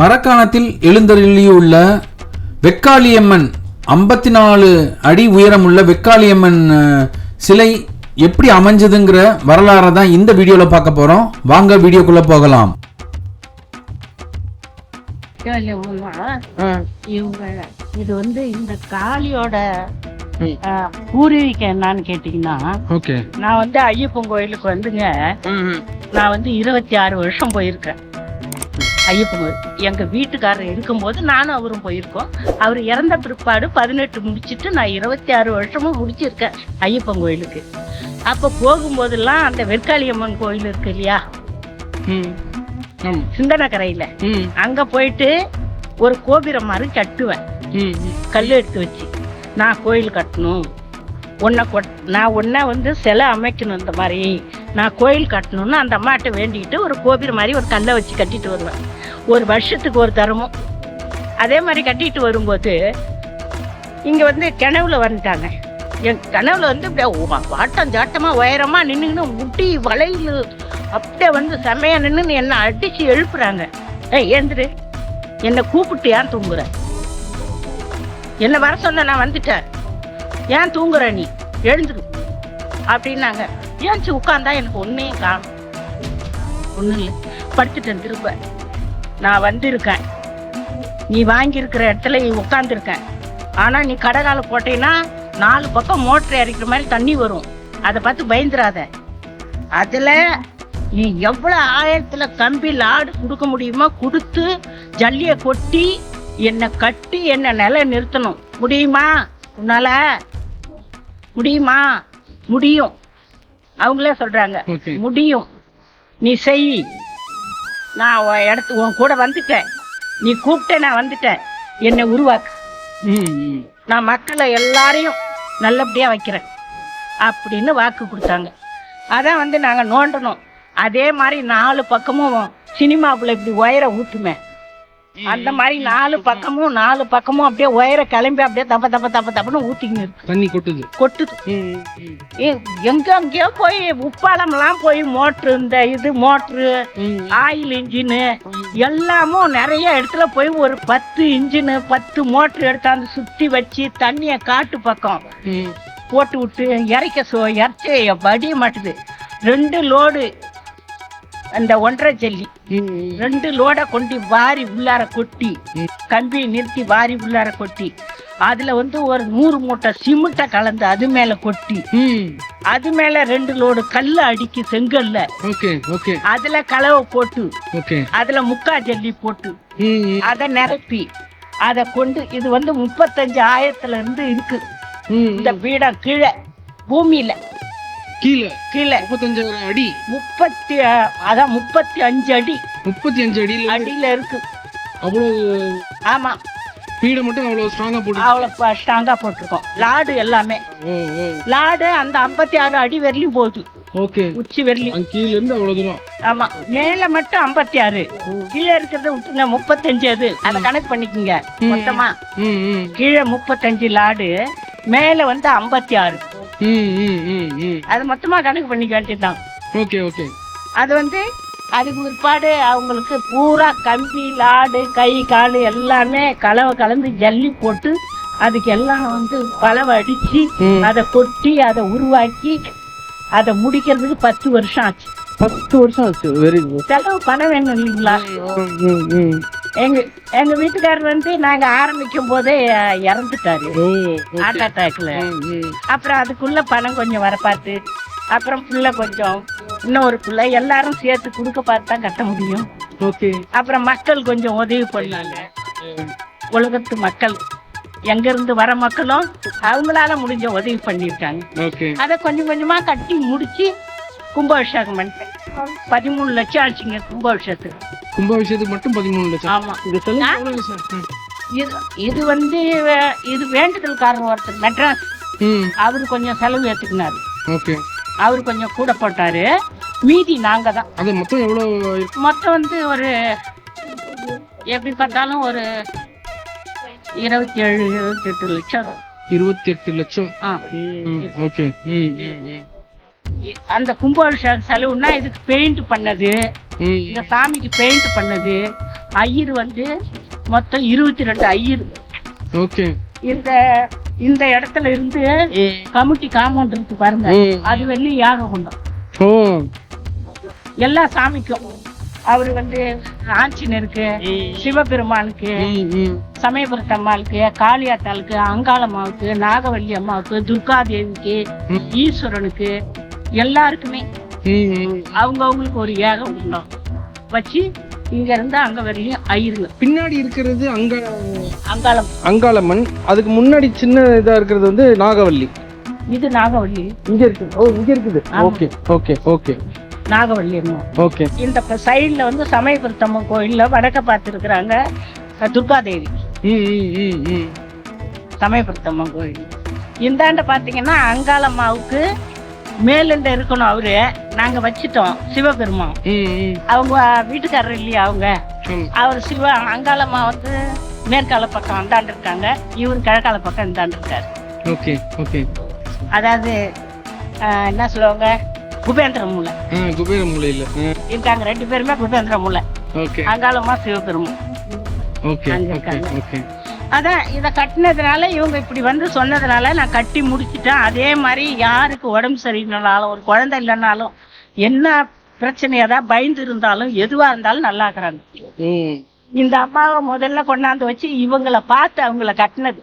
மரக்காணத்தில் எழுந்தருளியுள்ள வெக்காளியம்மன் ஐம்பத்தி நாலு அடி உயரமுள்ள வெக்காளியம்மன் சிலை எப்படி அமைஞ்சதுங்கிற வரலாறை தான் இந்த வீடியோல பார்க்க போறோம். வாங்க வீடியோக்குள்ள போகலாம். இவங்க இது வந்து இந்த காளியோட பூர்வீகம் என்னன்னு கேட்டீங்கன்னா ஓகே. நான் வந்து ஐயப்பன் கோயிலுக்கு வந்துங்க. நான் வந்து இருபத்தி ஆறு வருஷம் போயிருக்கேன். ஐயப்பன் கோயில் எங்க வீட்டுக்காரர் இருக்கும்போது நானும் அவரும் போயிருக்கோம். அவர் இறந்த பிற்பாடு பதினெட்டு முடிச்சிட்டு நான் இருபத்தி ஆறு வருஷமும் முடிச்சிருக்கேன் ஐயப்பன் கோயிலுக்கு. அப்போ போகும்போதெல்லாம் அந்த வெற்காளியம்மன் கோயில் இருக்கு இல்லையா? சிந்தனக்கரையில். ம். அங்க போயிட்டு ஒரு கோபுரம் மாதிரி கட்டுவேன். ம் கல் எடுத்து வச்சு. நான் கோயில் கட்டணும். உன்னை கொட் நான் உன்னை வந்து சிலை அமைக்கணும் இந்த மாதிரி. நான் கோயில் கட்டணும்னு அந்த அம்மாட்ட வேண்டிக்கிட்டு ஒரு கோபுரம் மாதிரி ஒரு கல்லை வச்சு கட்டிட்டு வருவேன். ஒரு வருஷத்துக்கு ஒரு தரமும். அதே மாதிரி கட்டிட்டு வரும்போது இங்கே வந்து கிணவுல வந்துட்டாங்க. என் கனவுல வந்து இப்படியே வாட்டம் ஜாட்டமாக உயரமாக நின்றுங்கன்னு முட்டி வளையல். அப்படியே வந்து செமையாக நின்றுன்னு என்னை அடித்து எழுப்புறாங்க. ஏய் ஏந்திரு. என்னை கூப்பிட்டு ஏன் தூங்குற? என்னை வர சொன்ன நான் வந்துட்டேன். ஏன் தூங்குற நீ? எழுந்துரு. அப்படின்னாங்க. ஏன்ச்சு உட்காந்தா எனக்கு ஒன்றே காணும் ஒன்றும் இல்லை படுத்துட்டேன் திரும்ப. நான் வந்திருக்கேன். நீ வாங்கியிருக்கிற இடத்துல நீ உட்காந்துருக்கேன் ஆனால் நீ கடகால போட்டீங்கன்னா நாலு பக்கம் மோட்டர் இறக்கிற மாதிரி தண்ணி வரும். அதை பார்த்து பயந்துராத அதில் நீ எவ்வளோ ஆயிரத்தில் கம்பி லாடு கொடுக்க முடியுமோ கொடுத்து ஜல்லியை கொட்டி என்னை கட்டி என்னை நிலை நிறுத்தணும் முடியுமா? உன்னால்? முடியுமா? முடியும். அவங்களே சொல்றாங்க முடியும். நீ செய். நான் இடத்து உன் கூட வந்துட்டேன். நீ கூப்பிட்ட நான் வந்துட்டேன். என்னை உருவாக்கு. நான் மக்களை எல்லாரையும் நல்லபடியா வைக்கிறேன். அப்படின்னு வாக்கு கொடுத்தாங்க. அதான் வந்து நாங்கள் நோண்டணும். அதே மாதிரி நாலு பக்கமும் சினிமாக்குள்ள இப்படி உயர ஊத்துமே. அந்த மாதிரி நாலு பக்கமும் நாலு பக்கமும் அப்படியே உயர கிளம்பி அப்படியே தப்ப தப்ப தப்ப தப்பன்னு இருக்கு. தண்ணி கொட்டுது. கொட்டுது. எங்க அங்கேயோ போய் உப்பாலம்லாம் போய் மோட்ரு இந்த இது மோட்ரு ஆயில் இன்ஜினு எல்லாமும் நிறைய இடத்துல போய் ஒரு பத்து இன்ஜினு பத்து மோட்ரு எடுத்தாந்து சுத்தி வச்சு தண்ணியை காட்டு பக்கம் போட்டு விட்டு இறைக்க சோ இறைச்சி வடிய மாட்டுது. ரெண்டு லோடு அந்த ஒன்றரை ஜல்லி. ரெண்டு லோடை கொண்டு வாரி உள்ளார கொட்டி ம். கம்பியை நிறுத்தி வாரி உள்ளார கொட்டி அதுல வந்து ஒரு நூறு மூட்டை சிமெண்ட்டை கலந்து அது மேல கொட்டி அது மேல ரெண்டு லோடு கல்லு அடிக்கி செங்கல்ல அதுல கலவை போட்டு அதுல முக்கா ஜல்லி போட்டு அதை நிரப்பி அதை கொண்டு இது வந்து முப்பத்தஞ்சு ஆயிரத்துல இருந்து இருக்கு. இந்த பீடம் கீழே பூமியில. கீழே. கீழே. முப்பத்தஞ்சாயிரம் அடி. முப்பத்தி அதான் முப்பத்தி அஞ்சு அடி. முப்பத்தி அஞ்சு அடியில் அடியில இருக்கு. அவ்வளோ ஆமா. பீடை மட்டும் அவ்வளோ ஸ்ட்ராங்காக போட்டு அவ்வளோ ஸ்ட்ராங்கா போட்டிருக்கோம். லாடு எல்லாமே. லாடு அந்த ஐம்பத்தி ஆறு அடி வரலையும் போகுது. ஓகே. உச்சி வரலையும் கீழ இருந்து அவ்வளோ தூரம். ஆமா. மேல மட்டும் ஐம்பத்தி ஆறு கீழே இருக்கிறத விட்டுங்க முப்பத்தஞ்சு அது. அதை கணக்கு பண்ணிக்கோங்க மொத்தமா. ம் ம். கீழே முப்பத்தஞ்சு லாடு. மேல வந்து ஐம்பத்தி ஆறு அது மொத்தமா கணக்கு பண்ணிக்க வேண்டியதுதான் ஓகே ஓகே. அது வந்து அதுக்கு பிற்பாடு அவங்களுக்கு பூரா கம்பி லாடு கை கால் எல்லாமே கலவை கலந்து ஜல்லி போட்டு அதுக்கு எல்லாம் வந்து பலவை அடிச்சு. அதை கொட்டி அதை உருவாக்கி அதை முடிக்கிறதுக்கு பத்து வருஷம் ஆச்சு. பத்து வருஷம் ஆச்சு செலவு பணம் வேணும் இல்லைங்களா? ம் ம் எங்க எங்க வீட்டுக்காரர் வந்து நாங்க ஆரம்பிக்கும் போதே இறந்துட்டாரு. ஹார்ட் அட்டாக்ல அப்புறம் அதுக்குள்ள பணம் கொஞ்சம் வர பார்த்து அப்புறம் புள்ள கொஞ்சம் இன்னொரு புள்ள எல்லாரும் சேர்த்து கொடுக்க பார்த்து தான் கட்ட முடியும். அப்புறம் மக்கள் கொஞ்சம் உதவி பண்ணாங்க. உலகத்து மக்கள் எங்க இருந்து வர மக்களும் அவங்களால முடிஞ்ச உதவி பண்ணியிருக்காங்க. அதை கொஞ்சம் கொஞ்சமா கட்டி முடிச்சு கும்பாபிஷேகம் பண்ணிட்டேன். பதிமூணு லட்சம் ஆச்சுங்க கும்பாபிஷேகத்துக்கு. கும்பாபிஷேகத்துக்கு மட்டும் பதிமூணு லட்சம். ஆமா. இது எவ்வளவு சார். இது இது வந்து இது வேண்டுதல்காரர் ஒருத்தர் மெட்ராஸ். ம். அவரு கொஞ்சம் செலவு ஏத்துக்கினாரு. ஓகே. அவர் கொஞ்சம் கூட போட்டாரு. மீதி நாங்க தான். அது மொத்தம் எவ்வளோ? மொத்தம் வந்து ஒரு எப்படி பார்த்தாலும் ஒரு இருபத்தி ஏழு இருபத்தி எட்டு லட்சம். இருபத்தி எட்டு லட்சம் ஆ. ஓகே ம் ம். அந்த கும்பாபிஷேகம் செலவுன்னா இதுக்கு பெயிண்ட் பண்ணது. இந்த சாமிக்கு பெயிண்ட் பண்ணது. ஐயர் வந்து மொத்தம் இருபத்தி ரெண்டு ஐயர். ஓகே. இந்த இந்த இடத்துல இருந்து கமிட்டி காம்பவுண்ட் இருக்கு பாருங்க. அது வெள்ளி யாக குண்டம் எல்லா சாமிக்கும். அவர் வந்து ஆஞ்சநேயருக்கு சிவபெருமானுக்கு சமயபுரத்து அம்மாளுக்கு காளியாத்தாளுக்கு அங்காளம்மாவுக்கு நாகவல்லி அம்மாவுக்கு துர்கா தேவிக்கு. ஈஸ்வரனுக்கு எல்லாருக்குமே. ம் அவங்கவுங்களுக்கு ஒரு ஏகம் உண்டோம். வச்சு இங்க இருந்து அங்க வரையும் ஐயருங்க பின்னாடி இருக்கிறது அங்க அங்காளம். அங்காளம்மன். அதுக்கு முன்னாடி சின்ன இதா இருக்கிறது வந்து நாகவல்லி. இது நாகவல்லி. இங்க இருக்கு ஓ இங்க இருக்குது. Okay okay okay. Nagavalli okay. இந்த சைடுல வந்து சமயபுரத்தம்மன் கோயில்ல வடக்க பார்த்துருக்குறாங்க துர்காதேவி. ம் ம் ம் ம் சமயபுரத்தம்மன் கோயில். இந்தாண்ட பாத்தீங்கன்னா அங்காளம்மாவுக்கு மேலுண்ட இருக்கணும் அவரு. நாங்க வச்சிட்டோம். சிவபெருமான். அவங்க வீட்டுக்காரர் இல்லையா அவங்க. அவர் சிவ அங்காளம்மா வந்து மேற்கால பக்கம் அந்தாண்டு இருக்காங்க இவர் கிழக்கால பக்கம் இந்தாண்டு இருக்காரு ஓகே ஓகே. அதாவது என்ன சொல்லுவாங்க? குபேந்திர மூலை. குபேர மூலையில். இருக்காங்க ரெண்டு பேருமே குபேந்திர மூலை. Okay. Angalamma Sivaperuman. Okay okay. Okay. அதான் இதை கட்டினதுனால இவங்க இப்படி வந்து சொன்னதுனால நான் கட்டி முடிச்சிட்டேன். அதே மாதிரி யாருக்கு உடம்பு சரியில்லைனாலும் ஒரு குழந்தை இல்லைனாலும் என்ன பிரச்சனை ஏதாவது பயந்து இருந்தாலும் எதுவா இருந்தாலும் நல்லா இருக்கிறாங்க இந்த அம்மாவை முதல்ல கொண்டாந்து வச்சு இவங்கள பார்த்து அவங்கள கட்டினது.